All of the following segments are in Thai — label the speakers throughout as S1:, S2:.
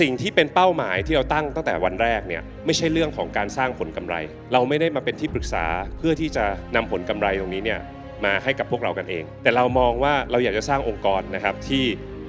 S1: สิ่งที่เป็นเป้าหมายที่เราตั้งตั้งแต่วันแรกเนี่ยไม่ใช่เรื่องของการสร้างผลกำไร เราไม่ได้มาเป็นที่ปรึกษาเพื่อที่จะนำผลกำไรตรงนี้เนี่ยมาให้กับพวกเรากันเอง แต่เรามองว่าเราอยากจะสร้างองค์กรนะครับที่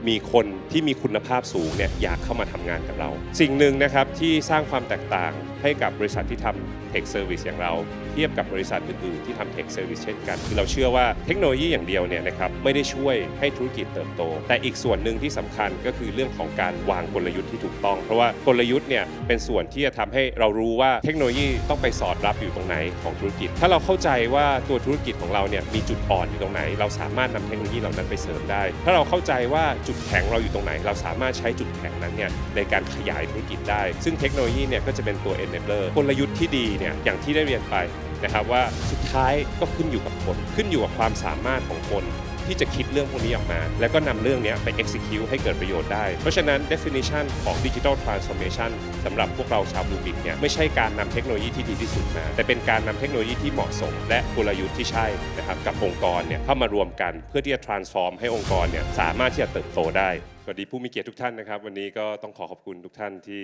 S1: มีคนที่มีคุณภาพสูงเนี่ยอยากเข้ามาทำงานกับเรา สิ่งหนึ่งนะครับที่สร้างความแตกต่างให้กับบริษัทที่ทำ Tech Service อย่างเรา เทียบกับบริษัทอื่นๆที่ทำ Tech Service เช่นกันคือเราเชื่อว่าเทคโนโลยีอย่างเดียวเนี่ยนะครับไม่ได้ช่วยให้ธุรกิจเติบโต แต่อีกส่วนหนึ่งที่สำคัญก็คือเรื่องของการวางกลยุทธ์ที่ถูกต้อง เพราะว่ากลยุทธ์เนี่ยเป็นส่วนที่จะทำให้เรารู้ว่าเทคโนโลยีต้องไปสอดรับอยู่ตรงไหนของธุรกิจ ถ้าเราเข้าใจว่าตัวธุรกิจของเราเนี่ยมีจุดอ่อนอยู่ตรงไหน เราสามารถนำเทคโนโลยีเหล่านั้นไปเสริมได้ ถ้าเราเข้าใจว่าจุดแข็งเราอยู่ตรงไหน เราสามารถใช้จุดแข็งนั้นเนี่ยในการขยายธุรกิจได้ ซึ่งเทคโนโลยีเนี่ยก็จะเป็นตัว enabler กลยุทธ์ที่ดีเนี่ยอย่างที่ได้เรียนไปนะครับว่าสุดท้ายก็ขึ้นอยู่กับคน ขึ้นอยู่กับความสามารถของคน ที่จะคิดเรื่องพวกนี้ออกมา แล้วก็นำเรื่องนี้ไป execute ให้เกิดประโยชน์ได้ เพราะฉะนั้น definition ของ digital transformation สำหรับพวกเราชาวบลูบิกเนี่ยไม่ใช่การนำเทคโนโลยีที่ดีที่สุดมา แต่เป็นการนำเทคโนโลยีที่เหมาะสม และกลยุทธ์ที่ใช่นะครับกับองค์กรเนี่ยเข้ามารวมกันเพื่อที่จะ transform ให้องค์กรเนี่ยสามารถที่จะเติบโตได้ สวัสดีผู้มีเกียรติทุกท่านนะครับ วันนี้ก็ต้องขอขอบคุณทุกท่านที่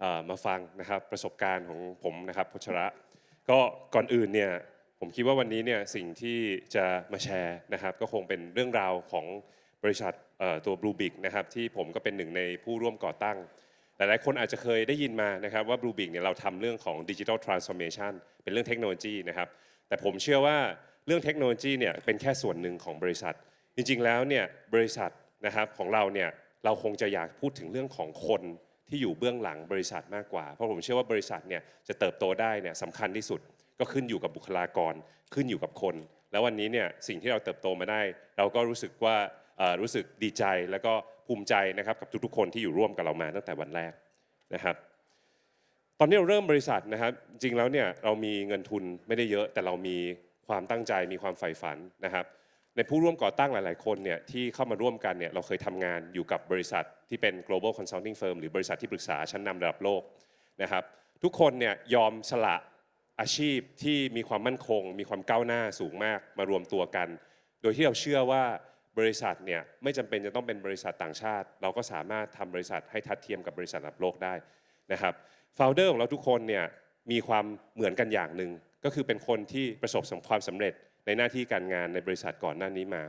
S1: เอ่อมาฟังนะครับประสบการณ์ของผมนะครับพชระ ก็ก่อนอื่นเนี่ย ผมคิดว่าวันนี้เนี่ยสิ่งที่จะมาแชร์นะครับก็คงเป็นเรื่องราวของบริษัทตัว Blue Big นะครับที่ผมก็เป็นหนึ่งในผู้ร่วมก่อตั้ง หลายๆคนอาจจะเคยได้ยินมานะครับว่า Blue Big เนี่ยเราทำเรื่องของ Digital Transformation เป็นเรื่องเทคโนโลยีนะครับแต่ผมเชื่อว่าเรื่องเทคโนโลยีเนี่ยเป็นแค่ส่วนหนึ่งของบริษัท จริงๆแล้วเนี่ยบริษัทนะครับของเราเนี่ยเราคงจะอยากพูดถึงเรื่องของคนที่อยู่เบื้องหลังบริษัทมากกว่า เพราะผมเชื่อว่าบริษัทเนี่ยจะเติบโตได้เนี่ยสำคัญที่สุด ก็ขึ้นอยู่กับบุคลากรขึ้นอยู่กับคน แล้ววันนี้เนี่ยสิ่งที่เราเติบโตมาได้ เราก็รู้สึกว่ารู้สึกดีใจแล้วก็ภูมิใจนะครับกับทุกๆ คนที่อยู่ร่วมกับเรามาตั้งแต่วันแรกนะครับตอนนี้เราเริ่มบริษัทนะครับ จริงแล้วเนี่ยเรามีเงินทุนไม่ได้เยอะแต่เรามีความตั้งใจมีความใฝ่ฝันนะครับ ในผู้ร่วมก่อตั้งหลาย ๆ คนเนี่ยที่เข้ามาร่วมกันเนี่ยเราเคยทำงานอยู่กับบริษัทที่เป็น global consulting firm หรือบริษัทที่ปรึกษาชั้นนำระดับโลกนะครับ ทุกคนเนี่ยยอมสละ อาชีพที่มีความมั่นคง มีความก้าวหน้าสูงมากมารวมตัวกัน โดยที่เราเชื่อว่าบริษัทเนี่ยไม่จำเป็นจะต้องเป็นบริษัทต่างชาติ เราก็สามารถทำบริษัทให้ทัดเทียมกับบริษัทระดับโลกได้นะครับโฟลเดอร์ของเราทุกคนเนี่ยมีความเหมือนกันอย่างหนึ่งก็คือเป็นคนที่ประสบความสำเร็จในหน้าที่การงานในบริษัทก่อนหน้านี้มา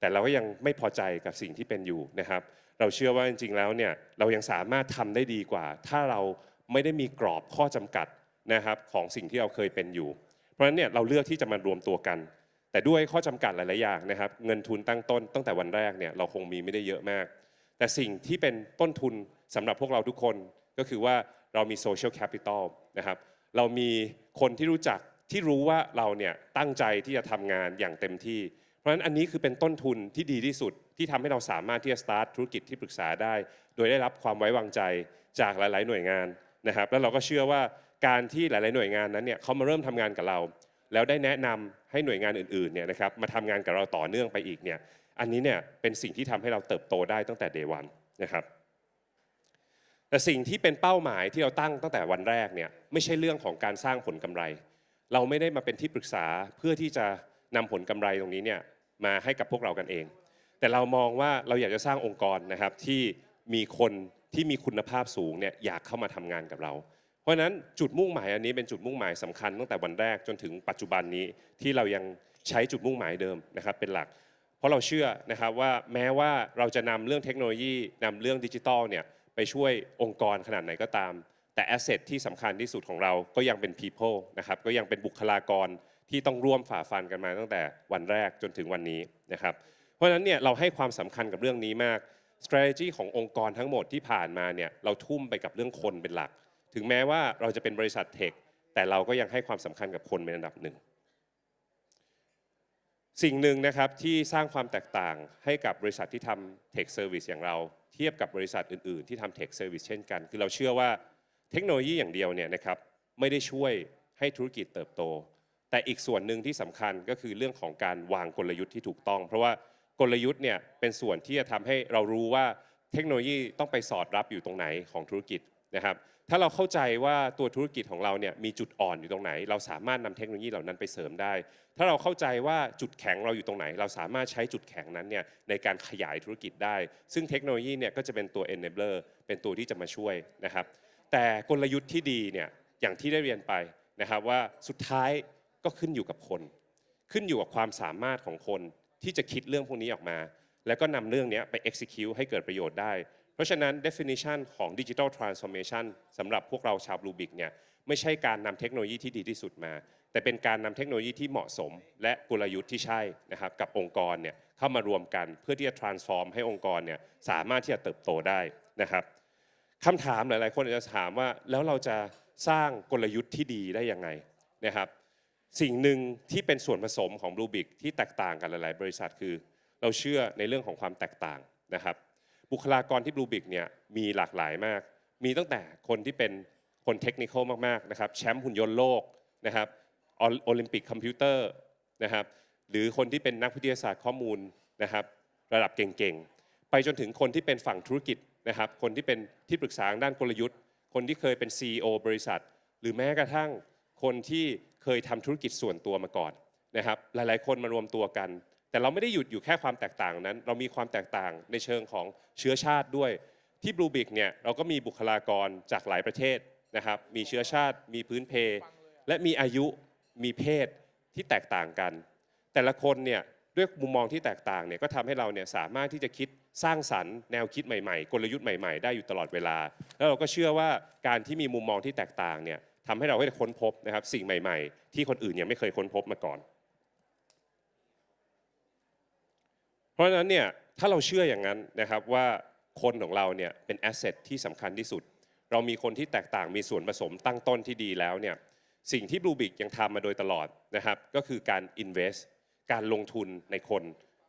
S1: แต่เราก็ยังไม่พอใจกับสิ่งที่เป็นอยู่นะครับ เราเชื่อว่าจริงๆแล้วเนี่ยเรายังสามารถทำได้ดีกว่า ถ้าเราไม่ได้มีกรอบข้อจำกัด นะครับของสิ่งที่เราเคยเป็นอยู่ เพราะฉะนั้นเนี่ยเราเลือกที่จะมารวมตัวกัน แต่ด้วยข้อจำกัดหลาย ๆ อย่างนะครับ เงินทุนตั้งต้นตั้งแต่วันแรกเนี่ยเราคงมีไม่ได้เยอะมาก แต่สิ่งที่เป็นต้นทุนสำหรับพวกเราทุกคนก็คือว่าเรามีโซเชียลแคปิตอลนะครับเรามีคนที่รู้จักที่รู้ว่าเราเนี่ยตั้งใจที่จะทำงานอย่างเต็มที่ เพราะฉะนั้นอันนี้คือเป็นต้นทุนที่ดีที่สุดที่ทำให้เราสามารถที่จะสตาร์ทธุรกิจที่ปรึกษาได้ โดยได้รับความไว้วางใจจากหลาย ๆ หน่วยงานนะครับ แล้วเราก็เชื่อว่า การที่หลาย ๆ หน่วยงานนั้นเนี่ยเขามาเริ่มทำงานกับเรา แล้วได้แนะนำให้หน่วยงานอื่น ๆ เนี่ยนะครับมาทำงานกับเราต่อเนื่องไปอีกเนี่ยอันนี้เนี่ยเป็นสิ่งที่ทำให้เราเติบโตได้ตั้งแต่ day one นะครับแต่สิ่งที่เป็นเป้าหมายที่เราตั้งตั้งแต่วันแรกเนี่ยไม่ใช่เรื่องของการสร้างผลกำไร เราไม่ได้มาเป็นที่ปรึกษาเพื่อที่จะนำผลกำไรตรงนี้เนี่ยมาให้กับพวกเรากันเอง แต่เรามองว่าเราอยากจะสร้างองค์กรนะครับที่มีคนที่มีคุณภาพสูงเนี่ยอยากเข้ามาทำงานกับเรา เพราะฉะนั้นจุดมุ่งหมายอันนี้เป็นจุดมุ่งหมายสำคัญตั้งแต่วันแรกจนถึงปัจจุบันนี้ที่เรายังใช้จุดมุ่งหมายเดิมนะครับเป็นหลัก เพราะเราเชื่อนะครับว่าแม้ว่าเราจะนำเรื่องเทคโนโลยีนำเรื่องดิจิทัลเนี่ยไปช่วยองค์กรขนาดไหนก็ตาม แต่แอสเซทที่สำคัญที่สุดของเราก็ยังเป็น people นะครับก็ยังเป็นบุคลากรที่ต้องร่วมฝ่าฟันกันมาตั้งแต่วันแรกจนถึงวันนี้นะครับเพราะฉะนั้นเนี่ยเราให้ความสำคัญกับเรื่องนี้มาก strategy ขององค์กรทั้งหมดที่ผ่านมาเนี่ยเราทุ่มไปกับเรื่องคนเป็นหลัก ถึงแม้ว่าเราจะเป็นบริษัทเทคแต่เราก็ยังให้ความสำคัญกับคนเป็นอันดับหนึ่ง สิ่งหนึ่งนะครับที่สร้างความแตกต่างให้กับบริษัทที่ทำ Tech Service อย่างเรา เทียบกับบริษัทอื่น ๆ ที่ทำ Tech Service เช่นกัน คือเราเชื่อว่าเทคโนโลยีอย่างเดียวเนี่ยนะครับไม่ได้ช่วยให้ธุรกิจเติบโต แต่อีกส่วนหนึ่งที่สำคัญก็คือเรื่องของการวางกลยุทธ์ที่ถูกต้อง เพราะว่ากลยุทธ์เนี่ยเป็นส่วนที่จะทำให้เรารู้ว่าเทคโนโลยีต้องไปสอดรับอยู่ตรงไหนของธุรกิจนะครับ ถ้าเราเข้าใจว่าตัวธุรกิจของเราเนี่ยมีจุดอ่อนอยู่ตรงไหน เราสามารถนำเทคโนโลยีเหล่านั้นไปเสริมได้ ถ้าเราเข้าใจว่าจุดแข็งเราอยู่ตรงไหน เราสามารถใช้จุดแข็งนั้นเนี่ยในการขยายธุรกิจได้ ซึ่งเทคโนโลยีเนี่ยก็จะเป็นตัว enabler เป็นตัวที่จะมาช่วยนะครับ แต่กลยุทธ์ที่ดีเนี่ยอย่างที่ได้เรียนไปนะครับว่าสุดท้ายก็ขึ้นอยู่กับคน ขึ้นอยู่กับความสามารถของคนที่จะคิดเรื่องพวกนี้ออกมา แล้วก็นำเรื่องนี้ไป execute ให้เกิดประโยชน์ได้ เพราะฉะนั้น definition ของ digital transformation สำหรับพวกเราชาว Blue Big เนี่ยไม่ใช่การนำเทคโนโลยีที่ดีที่สุดมา แต่เป็นการนำเทคโนโลยีที่เหมาะสม และกลยุทธ์ที่ใช่นะครับกับองค์กรเนี่ยเข้ามารวมกันเพื่อที่จะ transform ให้องค์กรเนี่ยสามารถที่จะเติบโตได้นะครับคำถามหลาย ๆ คนอาจจะถามว่าแล้วเราจะสร้างกลยุทธ์ที่ดีได้ยังไงนะครับสิ่งหนึ่งที่เป็นส่วนผสมของ Blue Big ที่แตกต่างกันหลาย ๆ บริษัทคือ เราเชื่อในเรื่องของความแตกต่างนะครับ บุคลากรที่ Blue Big เนี่ยมีหลากหลายมาก มีตั้งแต่คนที่เป็นคนเทคนิคมากๆนะครับแชมป์หุ่นยนต์โลกนะครับโอลิมปิกคอมพิวเตอร์นะครับหรือคนที่เป็นนักวิทยาศาสตร์ข้อมูลนะครับระดับเก่งๆ ไปจนถึงคนที่เป็นฝั่งธุรกิจนะครับคนที่เป็นที่ปรึกษาด้านกลยุทธ์ คนที่เคยเป็น CEO บริษัท หรือแม้กระทั่งคนที่เคยทำธุรกิจส่วนตัวมาก่อนนะครับหลายๆ คนมารวมตัวกัน แต่เราไม่ได้หยุดอยู่แค่ความแตกต่างนั้น เรามีความแตกต่างในเชิงของเชื้อชาติด้วย ที่ Blue Big เนี่ยเราก็มีบุคลากรจากหลายประเทศนะครับ มีเชื้อชาติ มีพื้นเพ และมีอายุมีเพศที่แตกต่างกัน แต่ละคนเนี่ยด้วยมุมมองที่แตกต่างเนี่ยก็ทำให้เราเนี่ยสามารถที่จะคิดสร้างสรรค์แนวคิดใหม่ๆ กลยุทธ์ใหม่ๆ ได้อยู่ตลอดเวลา แล้วเราก็เชื่อว่าการที่มีมุมมองที่แตกต่างเนี่ยทำให้เราได้ค้นพบนะครับสิ่งใหม่ ๆ ที่คนอื่นยังไม่เคยค้นพบมาก่อน เพ ราะฉะนั้นเนี่ยถ้าเราเชื่ออย่างนั้นนะครับว่าคนของเราเนี่ยเป็นแอสเซทที่สำคัญที่สุด เรามีคนที่แตกต่างมีส่วนผสมตั้งต้นที่ดีแล้วเนี่ยสิ่งที่ Blue Big ยังทำมาโดยตลอดนะครับก็คือการ invest การลงทุนในคน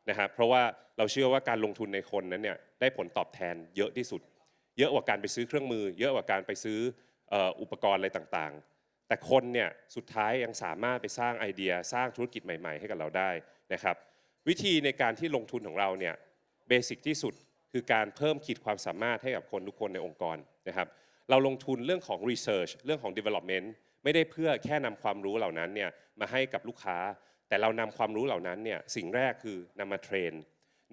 S1: นะครับเพราะว่าเราเชื่อว่าการลงทุนในคนนั้นเนี่ยได้ผลตอบแทนเยอะที่สุด เยอะกว่าการไปซื้อเครื่องมือ เยอะกว่าการไปซื้ออ่ออุปกรณ์อะไรต่างๆ แต่คนเนี่ยสุดท้ายยังสามารถไปสร้างไอเดียสร้างธุรกิจใหม่ ๆ ให้กับเราได้นะครับ วิธีในการที่ลงทุนของเราเนี่ยเบสิกที่สุดคือการเพิ่มขีดความสามารถให้กับคนทุกคนในองค์กรนะครับ เราลงทุนเรื่องของ research เรื่องของ development ไม่ได้เพื่อแค่นำความรู้เหล่านั้นเนี่ยมาให้กับลูกค้า แต่เรานำความรู้เหล่านั้นเนี่ยสิ่งแรกคือนำมาเทรน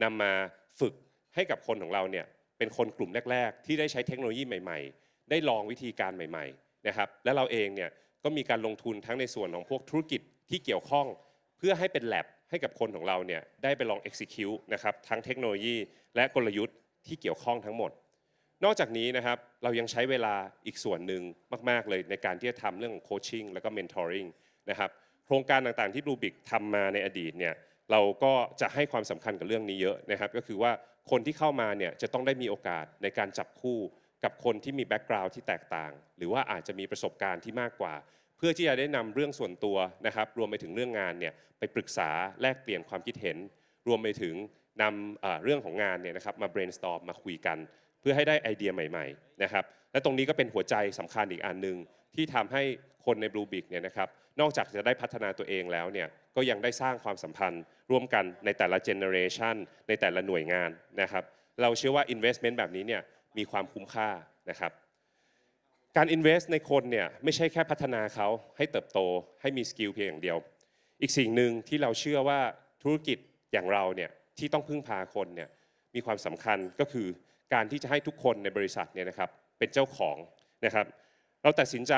S1: นำมาฝึกให้กับคนของเราเนี่ยเป็นคนกลุ่มแรก ๆ ที่ได้ใช้เทคโนโลยีใหม่ ๆ ได้ลองวิธีการใหม่ๆนะครับและเราเองเนี่ยก็มีการลงทุนทั้งในส่วนของพวกธุรกิจที่เกี่ยวข้อง เพื่อให้เป็น lab ให้กับคนของเราเนี่ยได้ไปลอง execute นะครับทั้งเทคโนโลยี และกลยุทธ์ที่เกี่ยวข้องทั้งหมด นอกจากนี้นะครับเรายังใช้เวลาอีกส่วนหนึ่งมาก ๆ เลยในการที่จะทำเรื่องของโคชชิ่งแล้วก็เมนทอริงนะครับโครงการต่างๆที่ Blue Big ทำมาในอดีตเนี่ยเราก็จะให้ความสำคัญกับเรื่องนี้เยอะนะครับก็คือว่าคนที่เข้ามาเนี่ยจะต้องได้มีโอกาสในการจับคู่กับคนที่มีแบ็กกราวด์ที่แตกต่าง หรือว่าอาจจะมีประสบการณ์ที่มากกว่า พื่อที่จะได้นำเรื่องส่วนตัวนะครับ รวมไปถึงเรื่องงานเนี่ยไปปรึกษาแลกเปลี่ยนความคิดเห็น รวมไปถึงนำเรื่องของงานเนี่ยนะครับมา brainstorm มาคุยกัน เพื่อให้ได้ไอเดียใหม่ๆนะครับและตรงนี้ก็เป็นหัวใจสำคัญอีกอันหนึ่งที่ทำให้คนใน Blue Big เนี่ยนะครับนอกจากจะได้พัฒนาตัวเองแล้วเนี่ยก็ยังได้สร้างความสัมพันธ์ ร่วมกันในแต่ละเจเนอเรชันในแต่ละหน่วยงานนะครับเราเชื่อว่า investment แบบนี้เนี่ยมีความคุ้มค่านะครับ การ invest ในคนเนี่ยไม่ใช่แค่พัฒนาเขาให้เติบโตให้มีสกิลเพียงอย่างเดียว อีกสิ่งหนึ่งที่เราเชื่อว่าธุรกิจอย่างเราเนี่ยที่ต้องพึ่งพาคนเนี่ยมีความสำคัญก็คือการที่จะให้ทุกคนในบริษัทเนี่ยนะครับเป็นเจ้าของนะครับ เราตัดสินใจ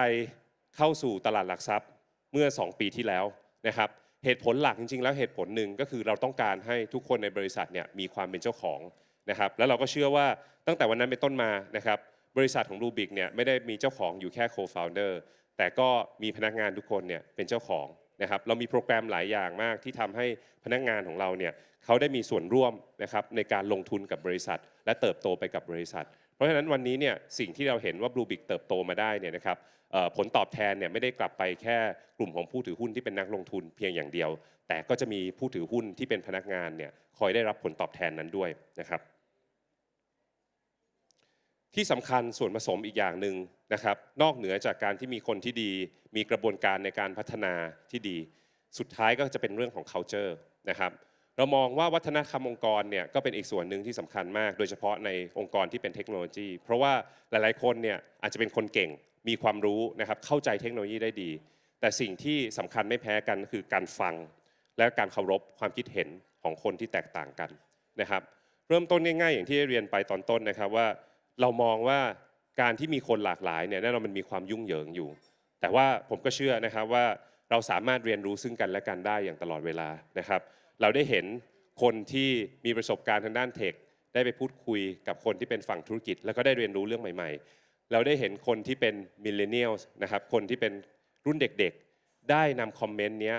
S1: เข้าสู่ตลาดหลักทรัพย์เมื่อ 2 ปีที่แล้วนะครับ เหตุผลหลักจริงๆ แล้วเหตุผลหนึ่งก็คือเราต้องการให้ทุกคนในบริษัทเนี่ยมีความเป็นเจ้าของนะครับ แล้วเราก็เชื่อว่าตั้งแต่วันนั้นเป็นต้นมานะครับ บริษัทของ r u b i c เนี่ยไม่ได้มีเจ้าของอยู่แค่ co-founder แต่ก็มีพนักงานทุกคนเนี่ยเป็นเจ้าของนะครับเรามีโปรแกรมหลายอย่างมากที่ทำให้พนักงานของเราเนี่ยเขาได้มีส่วนร่วมนะครับในการลงทุนกับบริษัท และเติบโตไปกับบริษัท เพราะฉะนั้นวันนี้เนี่ยสิ่งที่เราเห็นว่า Blue Big เติบโตมาได้เนี่ยนะครับผลตอบแทนเนี่ยไม่ได้กลับไปแค่กลุ่มของผู้ถือหุ้นที่เป็นนักลงทุนเพียงอย่างเดียว แต่ก็จะมีผู้ถือหุ้นที่เป็นพนักงานเนี่ยคอยได้รับผลตอบแทนนั้นด้วยนะครับ ที่สำคัญส่วนผสมอีกอย่างหนึ่งนะครับ นอกเหนือจากการที่มีคนที่ดี มีกระบวนการในการพัฒนาที่ดี สุดท้ายก็จะเป็นเรื่องของ culture นะครับเรามองว่าวัฒนธรรมองค์กรเนี่ยก็เป็นอีกส่วนหนึ่งที่สำคัญมาก โดยเฉพาะในองค์กรที่เป็นเทคโนโลยี เพราะว่าหลายๆคนเนี่ยอาจจะเป็นคนเก่งมีความรู้นะครับเข้าใจเทคโนโลยีได้ดี แต่สิ่งที่สำคัญไม่แพ้กันคือการฟัง และการเคารพความคิดเห็นของคนที่แตกต่างกันนะครับ เริ่มต้นง่ายๆ อย่างที่เรียนไปตอนต้นนะครับว่า เรามองว่าการที่มีคนหลากหลายเนี่ยแน่นอนมันมีความยุ่งเหยิงอยู่ แต่ว่าผมก็เชื่อนะครับว่าเราสามารถเรียนรู้ซึ่งกันและกันได้อย่างตลอดเวลานะครับ เราได้เห็นคนที่มีประสบการณ์ทางด้านเทคได้ไปพูดคุยกับคนที่เป็นฝั่งธุรกิจ แล้วก็ได้เรียนรู้เรื่องใหม่ ๆ เราได้เห็นคนที่เป็นมิลเลนเนียลนะครับคนที่เป็นรุ่นเด็กๆ ได้นำคอมเมนต์เนี้ย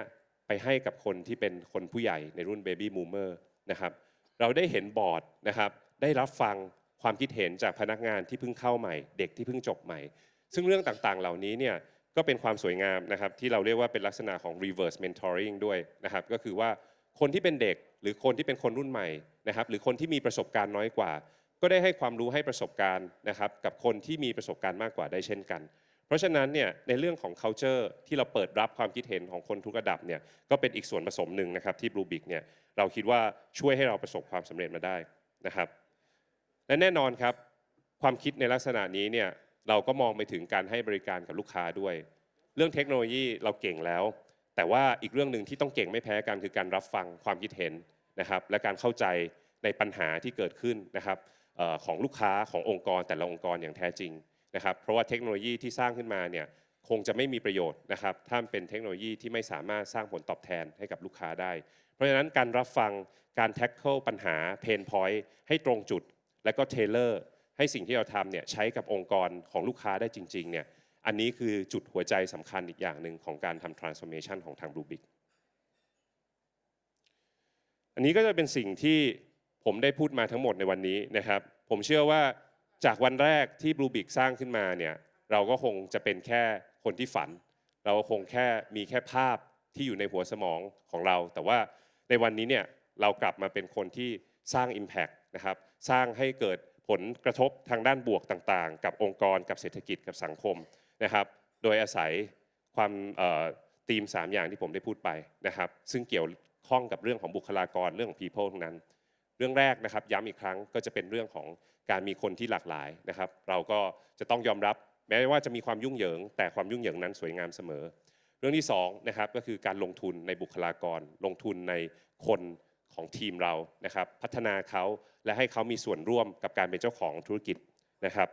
S1: ไปให้กับคนที่เป็นคนผู้ใหญ่ในรุ่นเบบี้มูเมอร์นะครับเราได้เห็นบอร์ดนะครับได้รับฟัง ความคิดเห็นจากพนักงานที่เพิ่งเข้าใหม่ เด็กที่เพิ่งจบใหม่ ซึ่งเรื่องต่างๆ เหล่านี้เนี่ยก็เป็นความสวยงามนะครับที่เราเรียกว่าเป็นลักษณะของ reverse mentoring ด้วยนะครับก็คือว่าคนที่เป็นเด็กหรือคนที่เป็นคนรุ่นใหม่นะครับหรือคนที่มีประสบการณ์น้อยกว่า ก็ได้ให้ความรู้ให้ประสบการณ์นะครับกับคนที่มีประสบการณ์มากกว่าได้เช่นกัน เพราะฉะนั้นเนี่ยในเรื่องของ culture ที่เราเปิดรับความคิดเห็นของคนทุกระดับเนี่ยก็เป็นอีกส่วนผสมหนึ่งนะครับที่ Blue Big เนี่ยเราคิดว่าช่วยให้เราประสบความสำเร็จมาได้นะครับ และแน่นอนครับ ความคิดในลักษณะนี้เนี่ยเราก็มองไปถึงการให้บริการกับลูกค้าด้วย เรื่องเทคโนโลยีเราเก่งแล้ว แต่ว่าอีกเรื่องหนึ่งที่ต้องเก่งไม่แพ้กันคือการรับฟังความคิดเห็นนะครับ และการเข้าใจในปัญหาที่เกิดขึ้นนะครับของลูกค้าขององค์กรแต่ละองค์กรอย่างแท้จริงนะครับ เพราะว่าเทคโนโลยีที่สร้างขึ้นมาเนี่ยคงจะไม่มีประโยชน์นะครับถ้าเป็นเทคโนโลยีที่ไม่สามารถสร้างผลตอบแทนให้กับลูกค้าได้ เพราะฉะนั้นการรับฟังการแท็กเกิลปัญหาเพนพอยต์ให้ตรงจุด และก็เทเลอร์ให้สิ่งที่เราทำเนี่ยใช้กับองค์กรของลูกค้าได้จริงๆเนี่ยอันนี้คือจุดหัวใจสำคัญอีกอย่างหนึ่งของการทำ transformation ของทาง Rubik อันนี้ก็จะเป็นสิ่งที่ผมได้พูดมาทั้งหมดในวันนี้นะครับ ผมเชื่อว่าจากวันแรกที่ Blue Big สร้างขึ้นมาเนี่ยเราก็คงจะเป็นแค่คนที่ฝัน เราคงแค่มีแค่ภาพที่อยู่ในหัวสมองของเรา แต่ว่าในวันนี้เนี่ยเรากลับมาเป็นคนที่สร้าง Impact นะครับสร้างให้เกิดผลกระทบทางด้านบวกต่างๆ กับองค์กรกับเศรษฐกิจกับสังคมนะครับ โดยอาศัยความธีม 3 อย่างที่ผมได้พูดไปนะครับ ซึ่งเกี่ยวข้องกับเรื่องของบุคลากรเรื่องของ people ทั้งนั้น เรื่องแรกนะครับย้ำอีกครั้งก็จะเป็นเรื่องของการมีคนที่หลากหลายนะครับ เราก็จะต้องยอมรับแม้ว่าจะมีความยุ่งเหยิง แต่ความยุ่งเหยิงนั้นสวยงามเสมอ เรื่องที่2นะครับก็คือการลงทุนในบุคลากร ลงทุนในคนของทีมเรานะครับ พัฒนาเขา และให้เขามีส่วนร่วมกับการเป็นเจ้าของธุรกิจนะครับ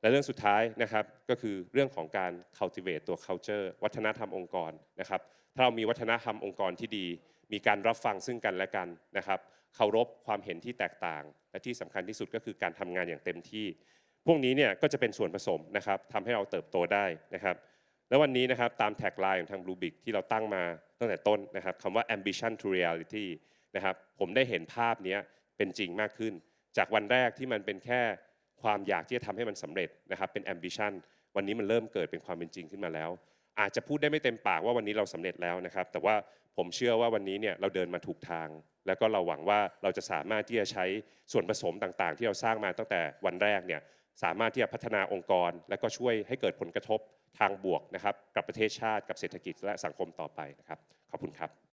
S1: และเรื่องสุดท้ายนะครับก็คือเรื่องของการ cultivate ตัว culture วัฒนธรรมองค์กรนะครับ ถ้าเรามีวัฒนธรรมองค์กรที่ดี มีการรับฟังซึ่งกันและกันนะครับเคารพความเห็นที่แตกต่าง และที่สำคัญที่สุดก็คือการทำงานอย่างเต็มที่ พวกนี้เนี่ยก็จะเป็นส่วนผสมนะครับทำให้เราเติบโตได้นะครับแล้ววันนี้นะครับตามแท็กไลน์ของทาง Bluebic ที่เราตั้งมาตั้งแต่ต้นนะครับคำว่า ambition to reality นะครับผมได้เห็นภาพเนี้ย เป็นจริงมากขึ้น จากวันแรกที่มันเป็นแค่ความอยากที่จะทำให้มันสำเร็จนะครับเป็น ambition วันนี้มันเริ่มเกิดเป็นความเป็นจริงขึ้นมาแล้ว อาจจะพูดได้ไม่เต็มปากว่าวันนี้เราสำเร็จแล้วนะครับ แต่ว่าผมเชื่อว่าวันนี้เนี่ยเราเดินมาถูกทาง แล้วก็เราหวังว่าเราจะสามารถที่จะใช้ส่วนผสมต่างๆ ที่เราสร้างมาตั้งแต่วันแรกเนี่ยสามารถที่จะพัฒนาองค์กร และก็ช่วยให้เกิดผลกระทบทางบวกนะครับกับประเทศชาติกับเศรษฐกิจและสังคมต่อไปนะครับขอบคุณครับ